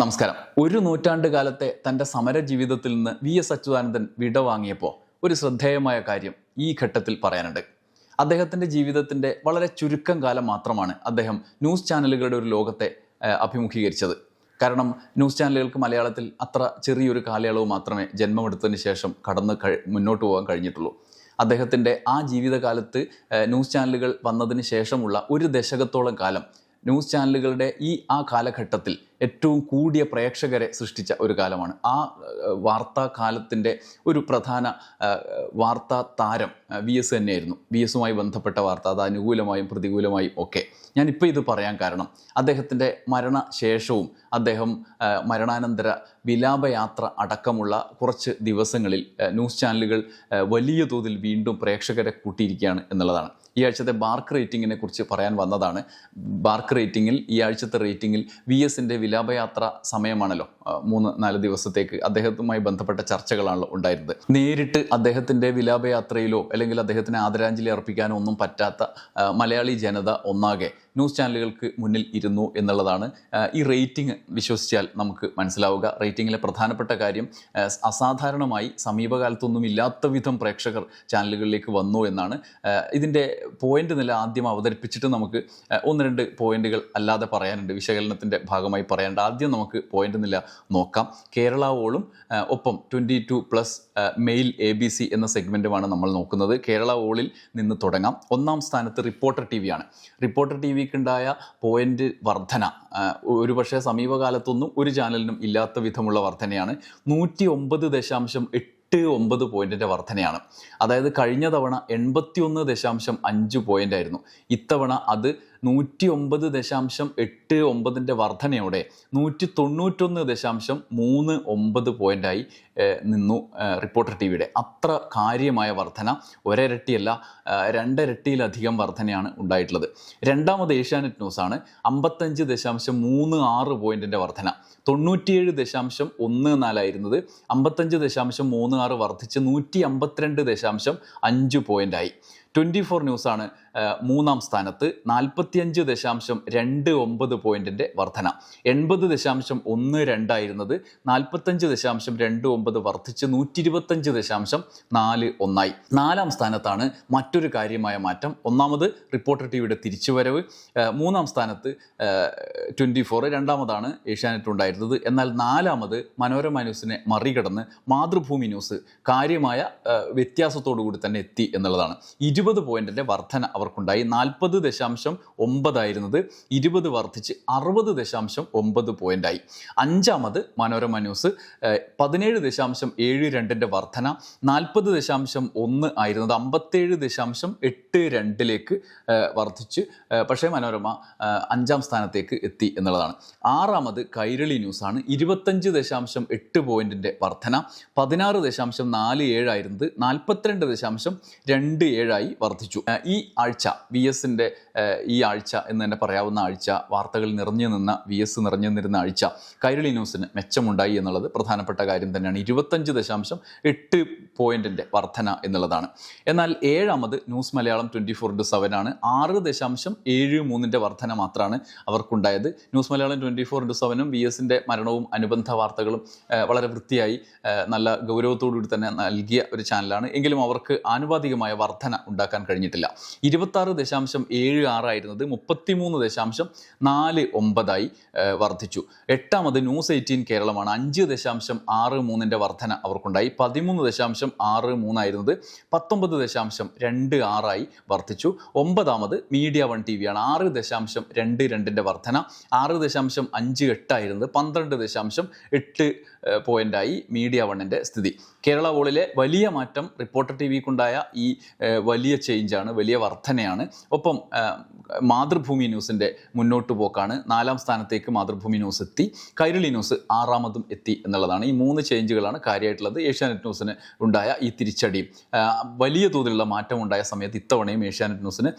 നമസ്കാരം. ഒരു നൂറ്റാണ്ട് കാലത്തെ തന്റെ സമര ജീവിതത്തിൽ നിന്ന് വി എസ് അച്യുതാനന്ദൻ വിട വാങ്ങിയപ്പോൾ ഒരു ശ്രദ്ധേയമായ കാര്യം ഈ ഘട്ടത്തിൽ പറയാനുണ്ട്. അദ്ദേഹത്തിന്റെ ജീവിതത്തിന്റെ വളരെ ചുരുക്കം കാലം മാത്രമാണ് അദ്ദേഹം ന്യൂസ് ചാനലുകളുടെ ഒരു ലോകത്തെ അഭിമുഖീകരിച്ചത്. കാരണം ന്യൂസ് ചാനലുകൾക്ക് മലയാളത്തിൽ അത്ര ചെറിയൊരു കാലയളവ് മാത്രമേ ജന്മമെടുത്തതിന് ശേഷം കടന്ന് മുന്നോട്ട് പോകാൻ കഴിഞ്ഞിട്ടുള്ളൂ. അദ്ദേഹത്തിന്റെ ആ ജീവിതകാലത്ത് ന്യൂസ് ചാനലുകൾ വന്നതിന് ശേഷമുള്ള ഒരു ദശകത്തോളം കാലം ന്യൂസ് ചാനലുകളുടെ ഈ ആ കാലഘട്ടത്തിൽ ഏറ്റവും കൂടിയ പ്രേക്ഷകരെ സൃഷ്ടിച്ച ഒരു കാലമാണ്. ആ വാർത്താ കാലത്തിന്റെ ഒരു പ്രധാന വാർത്താ താരം വി എസ് തന്നെയായിരുന്നു. വി എസുമായി ബന്ധപ്പെട്ട വാർത്ത അത് അനുകൂലമായും പ്രതികൂലമായും ഒക്കെ. ഞാനിപ്പോൾ ഇത് പറയാൻ കാരണം അദ്ദേഹത്തിന്റെ മരണശേഷവും അദ്ദേഹം മരണാനന്തര വിലാപയാത്ര അടക്കമുള്ള കുറച്ച് ദിവസങ്ങളിൽ ന്യൂസ് ചാനലുകൾ വലിയ തോതിൽ വീണ്ടും പ്രേക്ഷകരെ കൂട്ടിയിരിക്കുകയാണ് എന്നുള്ളതാണ്. ഈ ആഴ്ചത്തെ ബാർക്ക് റേറ്റിങ്ങിനെ കുറിച്ച് പറയാൻ വന്നതാണ്. ബാർക്ക് റേറ്റിങ്ങിൽ ഈ ആഴ്ചത്തെ റേറ്റിങ്ങിൽ വി എസിന്റെ വിലാപയാത്ര സമയമാണല്ലോ മൂന്ന് നാല് ദിവസത്തേക്ക് അദ്ദേഹത്തുമായി ബന്ധപ്പെട്ട ചർച്ചകളാണല്ലോ ഉണ്ടായിരുന്നത്. നേരിട്ട് അദ്ദേഹത്തിന്റെ വിലാപയാത്രയിലോ അല്ലെങ്കിൽ അദ്ദേഹത്തിന് ആദരാഞ്ജലി അർപ്പിക്കാനോ ഒന്നും പറ്റാത്ത മലയാളി ജനത ഒന്നാകെ ന്യൂസ് ചാനലുകൾക്ക് മുന്നിൽ ഇരുന്നു എന്നുള്ളതാണ്. ഈ റേറ്റിംഗ് വിശ്വസിച്ചാൽ നമുക്ക് മനസ്സിലാവുക. റേറ്റിങ്ങിലെ പ്രധാനപ്പെട്ട കാര്യം അസാധാരണമായി സമീപകാലത്തൊന്നും ഇല്ലാത്ത വിധം പ്രേക്ഷകർ ചാനലുകളിലേക്ക് വന്നു എന്നാണ്. ഇതിന്റെ പോയിന്റ് നില ആദ്യം അവതരിപ്പിച്ചിട്ട് നമുക്ക് ഒന്ന് രണ്ട് പോയിന്റുകൾ അല്ലാതെ പറയാനുണ്ട്. വിശകലനത്തിന്റെ ഭാഗമായി പറയാനുണ്ട് ആദ്യം നമുക്ക് പോയിന്റ് നില നോക്കാം. കേരള വോളും ഒപ്പം twenty two plus male A B C എന്ന സെഗ്മെന്റുമാണ് നമ്മൾ നോക്കുന്നത്. കേരള വോളിൽ നിന്ന് തുടങ്ങാം. ഒന്നാം സ്ഥാനത്ത് റിപ്പോർട്ടർ ടി വിയാണ് റിപ്പോർട്ടർ ടി വിക്കുണ്ടായ പോയിന്റ് വർധന ഒരു ഒരുപക്ഷെ സമീപകാലത്തൊന്നും ഒരു ചാനലിനും ഇല്ലാത്ത വിധമുള്ള വർധനയാണ്. നൂറ്റി ഒമ്പത് ദശാംശം എട്ട് ഒമ്പത് പോയിന്റിന്റെ വർധനയാണ്. അതായത് കഴിഞ്ഞ തവണ എൺപത്തിയൊന്ന് ദശാംശം അഞ്ച് പോയിന്റ് ആയിരുന്നു. ഇത്തവണ അത് നൂറ്റി ഒമ്പത് ദശാംശം എട്ട് ഒമ്പതിന്റെ വർധനയോടെ നൂറ്റി തൊണ്ണൂറ്റൊന്ന് ദശാംശം മൂന്ന് ഒമ്പത് പോയിന്റായി നിന്നു റിപ്പോർട്ടർ ടി വിയുടെ അത്ര കാര്യമായ വർധന ഒരരട്ടിയല്ല രണ്ടരട്ടിയിലധികം വർധനയാണ് ഉണ്ടായിട്ടുള്ളത്. രണ്ടാമത് ഏഷ്യാനെറ്റ് ന്യൂസാണ് അമ്പത്തഞ്ച് ദശാംശം മൂന്ന് ആറ് പോയിന്റിന്റെ വർധന. തൊണ്ണൂറ്റിയേഴ് ദശാംശം ഒന്ന് നാലായിരുന്നത് അമ്പത്തഞ്ച് ദശാംശം മൂന്ന് ആറ് വർദ്ധിച്ച് നൂറ്റി അമ്പത്തിരണ്ട് ദശാംശം അഞ്ച് പോയിന്റായി. ട്വന്റി ഫോർ ന്യൂസാണ് മൂന്നാം സ്ഥാനത്ത് നാൽപ്പത്തിയഞ്ച് ദശാംശം രണ്ട് ഒമ്പത് പോയിന്റിന്റെ വർധന. എൺപത് ദശാംശം ഒന്ന് രണ്ടായിരുന്നത് നാൽപ്പത്തഞ്ച് ദശാംശം രണ്ട് ഒമ്പത് വർദ്ധിച്ച് നൂറ്റി ഇരുപത്തഞ്ച് ദശാംശം നാല് ഒന്നായി. നാലാം സ്ഥാനത്താണ് മറ്റൊരു കാര്യമായ മാറ്റം. ഒന്നാമത് റിപ്പോർട്ടർ ടിവിയുടെ തിരിച്ചുവരവ്. മൂന്നാം സ്ഥാനത്ത് ട്വന്റി ഫോർ രണ്ടാമതാണ് ഏഷ്യാനെറ്റ് ഉണ്ടായിരുന്നത്. എന്നാൽ നാലാമത് മനോരമ ന്യൂസിനെ മറികടന്ന് മാതൃഭൂമി ന്യൂസ് കാര്യമായ വ്യത്യാസത്തോടു കൂടി തന്നെ എത്തി എന്നുള്ളതാണ്. ഇരുപത് പോയിന്റിന്റെ വർധന അവർക്കുണ്ടായി. നാൽപ്പത് ദശാംശം ഒമ്പതായിരുന്നത് ഇരുപത് വർദ്ധിച്ച് അറുപത് ദശാംശം ഒമ്പത് പോയിന്റായി അഞ്ചാമത് മനോരമ ന്യൂസ് പതിനേഴ് ദശാംശം ഏഴ് രണ്ടിന്റെ വർധന നാൽപ്പത് ദശാംശം ഒന്ന് ആയിരുന്നത് അമ്പത്തേഴ് ദശാംശം എട്ട് രണ്ടിലേക്ക് വർദ്ധിച്ച് പക്ഷേ മനോരമ അഞ്ചാം സ്ഥാനത്തേക്ക് എത്തി എന്നുള്ളതാണ്. ആറാമത് കൈരളി ന്യൂസാണ് ഇരുപത്തഞ്ച് ദശാംശം എട്ട് പോയിന്റിന്റെ വർധന പതിനാറ് ദശാംശം നാല് ഏഴായിരുന്നത് നാൽപ്പത്തിരണ്ട് ദശാംശം രണ്ട് ഏഴായി വർദ്ധിച്ചു. ഈ ആഴ്ച വി എസിന്റെ ഈ ആഴ്ച എന്ന് തന്നെ പറയാവുന്ന ആഴ്ച വാർത്തകൾ നിറഞ്ഞു നിന്ന വി എസ് നിറഞ്ഞു നിന്നിരുന്ന ആഴ്ച കൈരളി ന്യൂസിന് മെച്ചമുണ്ടായി എന്നുള്ളത് പ്രധാനപ്പെട്ട കാര്യം തന്നെയാണ്. ഇരുപത്തഞ്ച് ദശാംശം എട്ട് പോയിന്റിന്റെ വർധന എന്നുള്ളതാണ്. എന്നാൽ ഏഴാമത് news Malayalam twenty four into seven ആണ്. ആറ് ദശാംശം ഏഴ് മൂന്നിന്റെ വർധന മാത്രമാണ് അവർക്കുണ്ടായത്. News Malayalam twenty four into സെവനും V എസിന്റെ മരണവും അനുബന്ധ വാർത്തകളും വളരെ വൃത്തിയായി നല്ല ഗൗരവത്തോടുകൂടി തന്നെ നൽകിയ ഒരു ചാനലാണ്. എങ്കിലും അവർക്ക് ആനുപാതികമായ വർധന ഉണ്ടാക്കാൻ കഴിഞ്ഞിട്ടില്ല. ഇരുപത്താറ് ദശാംശം ഏഴ് ആറായിരുന്നത് മുപ്പത്തിമൂന്ന് ദശാംശം നാല് ഒമ്പതായി വർദ്ധിച്ചു. എട്ടാമത് ന്യൂസ് എയ്റ്റീൻ കേരളമാണ്. അഞ്ച് ദശാംശം ആറ് മൂന്നിന്റെ വർധന അവർക്കുണ്ടായി. പതിമൂന്ന് ദശാംശം ആറ് മൂന്നായിരുന്നത് പത്തൊമ്പത് ദശാംശം രണ്ട് ആറായി വർദ്ധിച്ചു. ഒമ്പതാമത് മീഡിയ വൺ ടി വിയാണ് ആറ് ദശാംശം രണ്ട് രണ്ടിന്റെ വർധന. ആറ് ദശാംശം അഞ്ച് എട്ടായിരുന്നത് പന്ത്രണ്ട് ദശാംശം എട്ട് പോയിന്റായി മീഡിയ വണ്ണിന്റെ സ്ഥിതി. കേരള വോളിലെ വലിയ മാറ്റം റിപ്പോർട്ടർ ടി വിക്കുണ്ടായ ഈ വലിയ ചേഞ്ചാണ് വലിയ വർധനയാണ് ഒപ്പം മാതൃഭൂമി ന്യൂസിന്റെ മുന്നോട്ട് പോക്കാണ്. നാലാം സ്ഥാനത്തേക്ക് മാതൃഭൂമി ന്യൂസ് എത്തി. കൈരളി ന്യൂസ് ആറാമതും എത്തി എന്നുള്ളതാണ്. ഈ മൂന്ന് ചേഞ്ചുകളാണ് കാര്യമായിട്ടുള്ളത്. ഏഷ്യാനെറ്റ് ന്യൂസിന് ഉണ്ടായ ഈ തിരിച്ചടി. വലിയ തോതിലുള്ള മാറ്റം ഉണ്ടായ സമയത്ത് ഇത്തവണയും ഏഷ്യാനെറ്റ് ന്യൂസിന്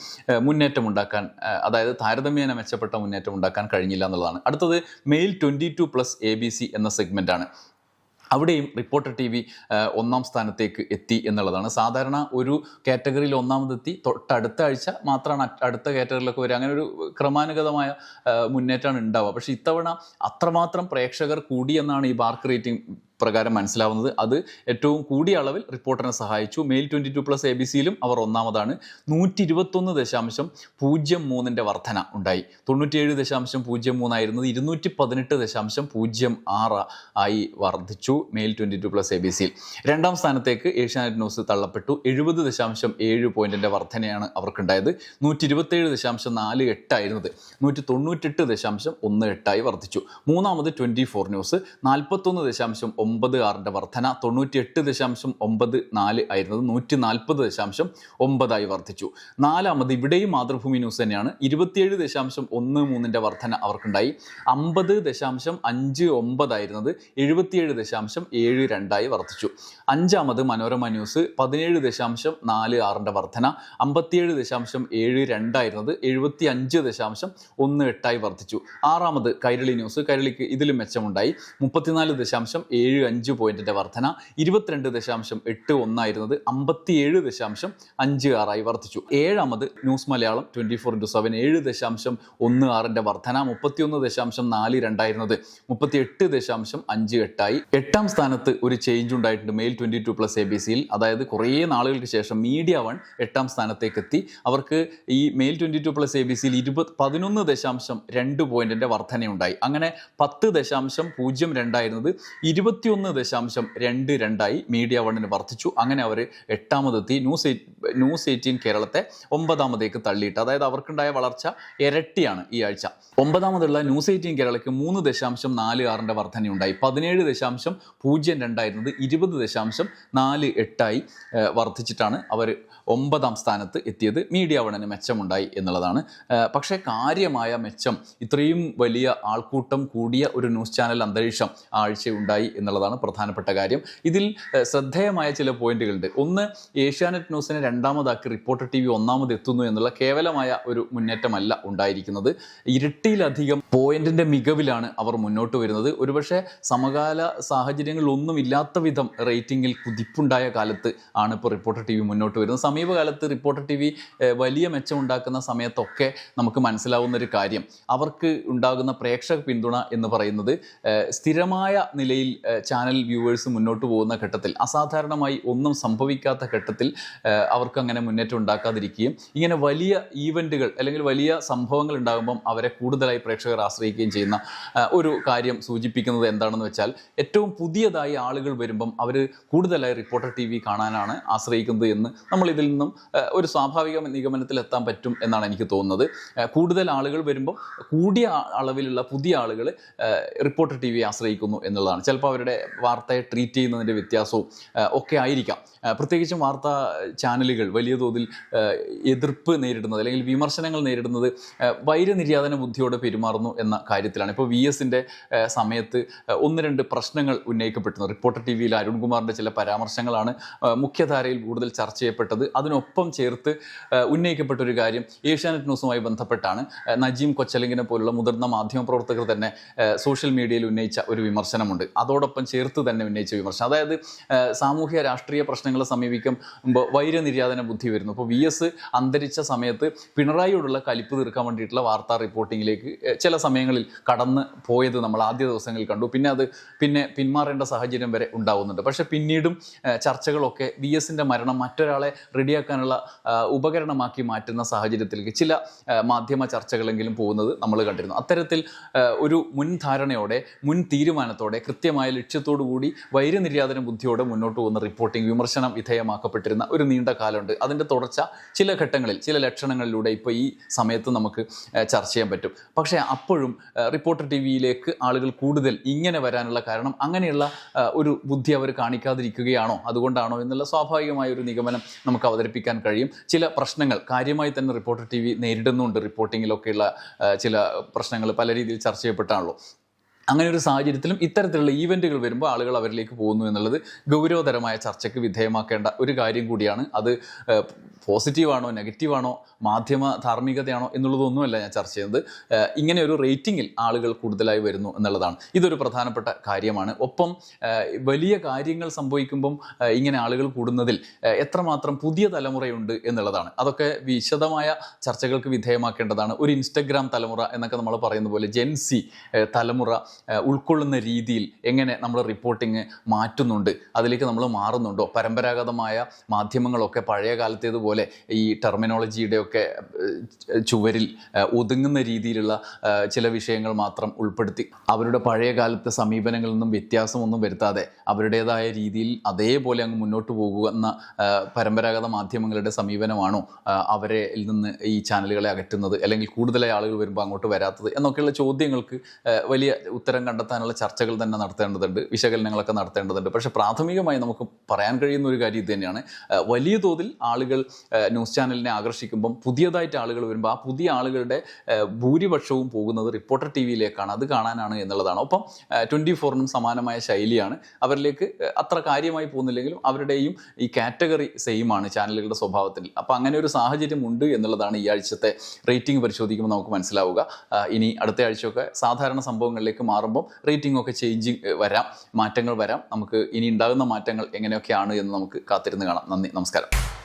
മുന്നേറ്റം ഉണ്ടാക്കാൻ അതായത് താരതമ്യേന മെച്ചപ്പെട്ട മുന്നേറ്റം ഉണ്ടാക്കാൻ കഴിഞ്ഞില്ല എന്നുള്ളതാണ്. അടുത്തത് male twenty two plus A B C എന്ന സെഗ്മെന്റാണ് അവിടെയും റിപ്പോർട്ടർ ടി വി ഒന്നാം സ്ഥാനത്തേക്ക് എത്തി എന്നുള്ളതാണ്. സാധാരണ ഒരു കാറ്റഗറിയിൽ ഒന്നാമതെത്തി തൊട്ടടുത്ത ആഴ്ച മാത്രമാണ് അടുത്ത കാറ്റഗറിയിലൊക്കെ വരിക. അങ്ങനെ ഒരു ക്രമാനുഗതമായ മുന്നേറ്റമാണ് ഉണ്ടാവുക. പക്ഷേ ഇത്തവണ അത്രമാത്രം പ്രേക്ഷകർ കൂടി എന്നാണ് ഈ ബാർക്ക് റേറ്റിംഗ് പ്രകാരം മനസ്സിലാവുന്നത്. അത് ഏറ്റവും കൂടിയ അളവിൽ റിപ്പോർട്ടറിനെ സഹായിച്ചു. Male twenty two plus A B സിയിലും അവർ ഒന്നാമതാണ്. നൂറ്റി ഇരുപത്തൊന്ന് ദശാംശം പൂജ്യം മൂന്നിന്റെ വർധന ഉണ്ടായി. തൊണ്ണൂറ്റിയേഴ് ദശാംശം പൂജ്യം മൂന്നായിരുന്നത് ഇരുന്നൂറ്റി പതിനെട്ട് ദശാംശം പൂജ്യം ആറ് ആയി വർദ്ധിച്ചു male twenty two plus A B സിയിൽ രണ്ടാം സ്ഥാനത്തേക്ക് ഏഷ്യാനെറ്റ് ന്യൂസ് തള്ളപ്പെട്ടു. എഴുപത് ദശാംശം ഏഴ് പോയിന്റിന്റെ വർധനയാണ് അവർക്കുണ്ടായത്. നൂറ്റി ഇരുപത്തേഴ് ദശാംശം നാല് എട്ടായിരുന്നത് നൂറ്റി തൊണ്ണൂറ്റെട്ട് ദശാംശം ഒന്ന് എട്ടായി വർദ്ധിച്ചു. മൂന്നാമത് ട്വന്റി ഫോർ ന്യൂസ്. നാൽപ്പത്തൊന്ന് ദശാംശം ഒമ്പത് ആറിന്റെ വർധന. തൊണ്ണൂറ്റിയെട്ട് ദശാംശം ഒമ്പത് നാല് ആയിരുന്നത് നൂറ്റി നാൽപ്പത് ദശാംശം ഒമ്പതായി വർദ്ധിച്ചു നാലാമത് ഇവിടെയും മാതൃഭൂമി ന്യൂസ് തന്നെയാണ്. ഇരുപത്തിയേഴ് ദശാംശം ഒന്ന് മൂന്നിന്റെ വർധന അവർക്കുണ്ടായി. അമ്പത് ദശാംശം അഞ്ച് ഒമ്പതായിരുന്നത് എഴുപത്തിയേഴ് ദശാംശം ഏഴ് രണ്ടായി വർദ്ധിച്ചു അഞ്ചാമത് മനോരമ ന്യൂസ് പതിനേഴ് ദശാംശം നാല് ആറിന്റെ വർധന അമ്പത്തിയേഴ് ദശാംശം ഏഴ് രണ്ടായിരുന്നത് എഴുപത്തി അഞ്ച് ദശാംശം ഒന്ന് എട്ടായി വർദ്ധിച്ചു ആറാമത് കൈരളി ന്യൂസ് കൈരളിക്ക് ഇതിലും മെച്ചമുണ്ടായി. മുപ്പത്തിനാല് ദശാംശം ഏഴ് അഞ്ച് പോയിന്റിന്റെ വർധന ഇരുപത്തിരണ്ട് ദശാംശം എട്ട് ഒന്നായിരുന്നത് അമ്പത്തിയേഴ് ദശാംശം അഞ്ച് ആറായി വർദ്ധിച്ചു. ഏഴാമത് news Malayalam twenty four into seven ഏഴ് ദശാംശം ഒന്ന് ആറിന്റെ വർധന മുപ്പത്തിയൊന്ന് ദശാംശം നാല് രണ്ടായിരുന്നത് മുപ്പത്തി എട്ട് ദശാംശം അഞ്ച് എട്ടായി. എട്ടാം സ്ഥാനത്ത് ഒരു ചേഞ്ച് ഉണ്ടായിട്ടുണ്ട് male twenty two plus A B സിയിൽ അതായത് കുറേ നാളുകൾക്ക് ശേഷം മീഡിയ വൺ എട്ടാം സ്ഥാനത്തേക്ക് എത്തി. അവർക്ക് ഈ male twenty two plus A B സിയിൽ ഇരുപത് പതിനൊന്ന് ദശാംശം രണ്ട് പോയിന്റിന്റെ വർധനയുണ്ടായി. അങ്ങനെ പത്ത് ദശാംശം പൂജ്യം രണ്ടായിരുന്നത് ഇരുപത്തിയൊന്ന് ദശാംശം രണ്ട് രണ്ടായി മീഡിയ വണ്ണിന് വർദ്ധിച്ചു. അങ്ങനെ അവർ എട്ടാമതെത്തി. ന്യൂസ് ന്യൂസ് എയ്റ്റീൻ കേരളത്തെ ഒമ്പതാമതേക്ക് തള്ളിയിട്ട്. അതായത് അവർക്കുണ്ടായ വളർച്ച ഇരട്ടിയാണ് ഈ ആഴ്ച. ഒമ്പതാമതുള്ള ന്യൂസ് എയ്റ്റീൻ കേരളയ്ക്ക് മൂന്ന് ദശാംശം നാല് ആറിന്റെ വർധനയുണ്ടായി. പതിനേഴ് ദശാംശം പൂജ്യം രണ്ടായിരുന്നത് ഇരുപത് ദശാംശം നാല് എട്ടായി വർദ്ധിച്ചിട്ടാണ് അവർ ഒമ്പതാം സ്ഥാനത്ത് എത്തിയത്. മീഡിയ വണ്ണിന് മെച്ചമുണ്ടായി എന്നുള്ളതാണ്. പക്ഷേ കാര്യമായ മെച്ചം ഇത്രയും വലിയ ആൾക്കൂട്ടം കൂടിയ ഒരു ന്യൂസ് ചാനൽ അന്തരീക്ഷം ആ ആഴ്ച ഉണ്ടായി എന്നുള്ളതാണ് പ്രധാനപ്പെട്ട കാര്യം. ഇതിൽ ശ്രദ്ധേയമായ ചില പോയിന്റുകളുണ്ട്. ഒന്ന് ഏഷ്യാനെറ്റ് ന്യൂസിനെ രണ്ടാമതാക്കി റിപ്പോർട്ടർ ടി വി ഒന്നാമത് എത്തുന്നു എന്നുള്ള കേവലമായ ഒരു മുന്നേറ്റമല്ല ഉണ്ടായിരിക്കുന്നത്. ഇരട്ടിയിലധികം പോയിന്റിന്റെ മികവിലാണ് അവർ മുന്നോട്ട് വരുന്നത്. ഒരുപക്ഷെ സമകാല സാഹചര്യങ്ങളിലൊന്നും ഇല്ലാത്ത വിധം റേറ്റിംഗിൽ കുതിപ്പുണ്ടായ കാലത്ത് ആണ് ഇപ്പോൾ റിപ്പോർട്ടർ ടി വി മുന്നോട്ട് വരുന്നത്. സമീപകാലത്ത് റിപ്പോർട്ടർ ടി വി വലിയ മെച്ചമുണ്ടാക്കുന്ന സമയത്തൊക്കെ നമുക്ക് മനസ്സിലാവുന്ന ഒരു കാര്യം. അവർക്ക് ഉണ്ടാകുന്ന പ്രേക്ഷക പിന്തുണ എന്ന് പറയുന്നത് സ്ഥിരമായ നിലയിൽ ചാനൽ വ്യൂവേഴ്സ് മുന്നോട്ട് പോകുന്ന ഘട്ടത്തിൽ അസാധാരണമായി ഒന്നും സംഭവിക്കാത്ത ഘട്ടത്തിൽ അവർക്ക് അങ്ങനെ മുന്നേറ്റം ഉണ്ടാക്കാതിരിക്കുകയും ഇങ്ങനെ വലിയ ഈവന്റുകൾ അല്ലെങ്കിൽ വലിയ സംഭവങ്ങൾ ഉണ്ടാകുമ്പം അവരെ കൂടുതലായി പ്രേക്ഷകർ ആശ്രയിക്കുകയും ചെയ്യുന്ന ഒരു കാര്യം സൂചിപ്പിക്കുന്നത് എന്താണെന്ന് വെച്ചാൽ ഏറ്റവും പുതിയതായി ആളുകൾ വരുമ്പം അവർ കൂടുതലായി റിപ്പോർട്ടർ ടി വി കാണാനാണ് ആശ്രയിക്കുന്നത് എന്ന് നമ്മൾ ഇതിൽ നിന്നും ഒരു സ്വാഭാവിക നിഗമനത്തിൽ എത്താൻ പറ്റും എന്നാണ് എനിക്ക് തോന്നുന്നത്. കൂടുതൽ ആളുകൾ വരുമ്പോൾ കൂടിയ അളവിലുള്ള പുതിയ ആളുകൾ റിപ്പോർട്ടർ ടി വി ആശ്രയിക്കുന്നു എന്നുള്ളതാണ്. ചിലപ്പോൾ അവരുടെ വാർത്തയെ ട്രീറ്റ് ചെയ്യുന്നതിന്റെ വ്യത്യാസവും ഒക്കെ ആയിരിക്കാം. പ്രത്യേകിച്ചും വാർത്താ ചാനലുകൾ വലിയ തോതിൽ എതിർപ്പ് നേരിടുന്നത് അല്ലെങ്കിൽ വിമർശനങ്ങൾ നേരിടുന്നത് വൈര വൈരനിര്യാതന ബുദ്ധിയോടെ പെരുമാറുന്നു എന്ന കാര്യത്തിലാണ്. ഇപ്പോൾ വി എസിന്റെ സമയത്ത് ഒന്ന് രണ്ട് പ്രശ്നങ്ങൾ ഉന്നയിക്കപ്പെട്ടിരുന്നു റിപ്പോർട്ടർ ടി വിയിൽ അരുൺകുമാറിന്റെ ചില പരാമർശങ്ങളാണ് മുഖ്യധാരയിൽ കൂടുതൽ ചർച്ച ചെയ്യപ്പെട്ടത്. അതിനൊപ്പം ചേർത്ത് ഉന്നയിക്കപ്പെട്ട ഒരു കാര്യം ഏഷ്യാനെറ്റ് ന്യൂസുമായി ബന്ധപ്പെട്ടാണ്. നജീം കൊച്ചലിങ്ങിനെ പോലുള്ള മുതിർന്ന മാധ്യമപ്രവർത്തകർ തന്നെ സോഷ്യൽ മീഡിയയിൽ ഉന്നയിച്ച ഒരു വിമർശനമുണ്ട്. അതോടൊപ്പം ചേർത്ത് തന്നെ ഉന്നയിച്ച വിമർശനം. അതായത് സാമൂഹ്യ രാഷ്ട്രീയ പ്രശ്നങ്ങളെ സമീപിക്കുമ്പോൾ വൈരനിര്യാതന ബുദ്ധി വരുന്നു. അപ്പോൾ വി എസ് അന്തരിച്ച സമയത്ത് പിണറായിയോടുള്ള കലിപ്പ് തീർക്കാൻ വേണ്ടിയിട്ടുള്ള വാർത്താ റിപ്പോർട്ടിങ്ങിലേക്ക് ചില സമയങ്ങളിൽ കടന്ന് പോയത് നമ്മൾ ആദ്യ ദിവസങ്ങളിൽ കണ്ടു. പിന്നെ അത് പിന്നെ പിന്മാറേണ്ട സാഹചര്യം വരെ ഉണ്ടാവുന്നുണ്ട്. പക്ഷേ പിന്നീടും ചർച്ചകളൊക്കെ വി എസിന്റെ മരണം മറ്റൊരാളെ റെഡിയാക്കാനുള്ള ഉപകരണമാക്കി മാറ്റുന്ന സാഹചര്യത്തിലേക്ക് ചില മാധ്യമ ചർച്ചകളെങ്കിലും പോകുന്നത് നമ്മൾ കണ്ടിരുന്നു. അത്തരത്തിൽ ഒരു മുൻ ധാരണയോടെ മുൻ തീരുമാനത്തോടെ കൃത്യമായ ലക്ഷ്യത്തോടു കൂടി വൈരനിര്യാതന ബുദ്ധിയോടെ മുന്നോട്ട് പോകുന്ന റിപ്പോർട്ടിംഗ് വിമർശനം വിധേയമാക്കപ്പെട്ടിരുന്ന ഒരു നീണ്ട കാലമുണ്ട്. അതിന്റെ തുടർച്ച ചില ഘട്ടങ്ങളിൽ ചില ലക്ഷണങ്ങളിലൂടെ ഇപ്പോൾ ഈ സമയത്ത് നമുക്ക് ചർച്ച ചെയ്യാൻ പറ്റും. പക്ഷേ അപ്പോഴും റിപ്പോർട്ടർ ടി വിയിലേക്ക് ആളുകൾ കൂടുതൽ ഇങ്ങനെ വരാനുള്ള കാരണം അങ്ങനെയുള്ള ഒരു ബുദ്ധി അവർ കാണിക്കാതിരിക്കുകയാണോ? അതുകൊണ്ടാണോ എന്നുള്ള സ്വാഭാവികമായ ഒരു നിഗമനം നമുക്ക് അവതരിപ്പിക്കാൻ കഴിയും. ചില പ്രശ്നങ്ങൾ കാര്യമായി തന്നെ റിപ്പോർട്ടർ ടി വി നേരിടുന്നുണ്ട്. റിപ്പോർട്ടിങ്ങിലൊക്കെയുള്ള ചില പ്രശ്നങ്ങൾ പല രീതിയിൽ ചർച്ച ചെയ്യപ്പെട്ടാണല്ലോ. അങ്ങനെ ഒരു സാഹചര്യത്തിലും ഇത്തരത്തിലുള്ള ഈവന്റുകൾ വരുമ്പോൾ ആളുകൾ അവരിലേക്ക് പോകുന്നു എന്നുള്ളത് ഗൗരവതരമായ ചർച്ചയ്ക്ക് വിധേയമാക്കേണ്ട ഒരു കാര്യം കൂടിയാണ്. അത് പോസിറ്റീവാണോ നെഗറ്റീവാണോ മാധ്യമ ധാർമ്മികതയാണോ എന്നുള്ളതൊന്നുമല്ല ഞാൻ ചർച്ച ചെയ്യുന്നത്. ഇങ്ങനെ ഒരു റേറ്റിംഗിൽ ആളുകൾ കൂടുതലായി വരുന്നു എന്നുള്ളതാണ്. ഇതൊരു പ്രധാനപ്പെട്ട കാര്യമാണ്. ഒപ്പം വലിയ കാര്യങ്ങൾ സംഭവിക്കുമ്പം ഇങ്ങനെ ആളുകൾ കൂടുന്നതിൽ എത്രമാത്രം പുതിയ തലമുറയുണ്ട് എന്നുള്ളതാണ്. അതൊക്കെ വിശദമായ ചർച്ചകൾക്ക് വിധേയമാക്കേണ്ടതാണ്. ഒരു ഇൻസ്റ്റഗ്രാം തലമുറ എന്നൊക്കെ നമ്മൾ പറയുന്ന പോലെ ജെൻസി തലമുറ ഉൾക്കൊള്ളുന്ന രീതിയിൽ എങ്ങനെ നമ്മൾ റിപ്പോർട്ടിങ് മാറ്റുന്നുണ്ട് അതിലേക്ക് നമ്മൾ മാറുന്നുണ്ടോ? പരമ്പരാഗതമായ മാധ്യമങ്ങളൊക്കെ പഴയ കാലത്തേതുപോലെ ഈ ടെർമിനോളജിയുടെയൊക്കെ ചുവരിൽ ഒതുങ്ങുന്ന രീതിയിലുള്ള ചില വിഷയങ്ങൾ മാത്രം ഉൾപ്പെടുത്തി. അവരുടെ പഴയ കാലത്തെ സമീപനങ്ങളിൽ നിന്നും വ്യത്യാസമൊന്നും വരുത്താതെ അവരുടേതായ രീതിയിൽ അതേപോലെ അങ്ങ് മുന്നോട്ട് പോകുന്ന പരമ്പരാഗത മാധ്യമങ്ങളുടെ സമീപനമാണോ അവരെ നിന്ന് ഈ ചാനലുകളെ അകറ്റുന്നത്? അല്ലെങ്കിൽ കൂടുതലായി ആളുകൾ വരുമ്പോൾ അങ്ങോട്ട് വരാത്തത്? എന്നൊക്കെയുള്ള ചോദ്യങ്ങൾക്ക് വലിയ ഉത്തരം കണ്ടെത്താനുള്ള ചർച്ചകൾ തന്നെ നടത്തേണ്ടതുണ്ട് വിശകലനങ്ങളൊക്കെ നടത്തേണ്ടതുണ്ട്. പക്ഷേ പ്രാഥമികമായി നമുക്ക് പറയാൻ കഴിയുന്ന ഒരു കാര്യം ഇത് തന്നെയാണ്. വലിയ തോതിൽ ആളുകൾ ന്യൂസ് ചാനലിനെ ആകർഷിക്കുമ്പം പുതിയതായിട്ട് ആളുകൾ വരുമ്പോൾ ആ പുതിയ ആളുകളുടെ ഭൂരിപക്ഷവും പോകുന്നത് റിപ്പോർട്ടർ ടി വിയിലേക്കാണ് അത് കാണാനാണ് എന്നുള്ളതാണ്. ഒപ്പം ട്വന്റി ഫോറിനും സമാനമായ ശൈലിയാണ്. അവരിലേക്ക് അത്ര കാര്യമായി പോകുന്നില്ലെങ്കിലും അവരുടെയും ഈ കാറ്റഗറി സെയിം ആണ് ചാനലുകളുടെ സ്വഭാവത്തിൽ. അപ്പോൾ അങ്ങനെ ഒരു സാഹചര്യം ഉണ്ട് എന്നുള്ളതാണ് ഈ ആഴ്ചത്തെ റേറ്റിംഗ് പരിശോധിക്കുമ്പോൾ നമുക്ക് മനസ്സിലാവുക. ഇനി അടുത്ത ആഴ്ചയൊക്കെ സാധാരണ സംഭവങ്ങളിലേക്ക് മാറുമ്പോൾ റേറ്റിംഗ് ഒക്കെ ചേഞ്ചിങ് വരാം. മാറ്റങ്ങൾ വരാം. നമുക്ക് ഇനി ഉണ്ടാകുന്ന മാറ്റങ്ങൾ എങ്ങനെയൊക്കെയാണ് എന്ന് നമുക്ക് കാത്തിരുന്ന് കാണാം. നന്ദി. നമസ്കാരം.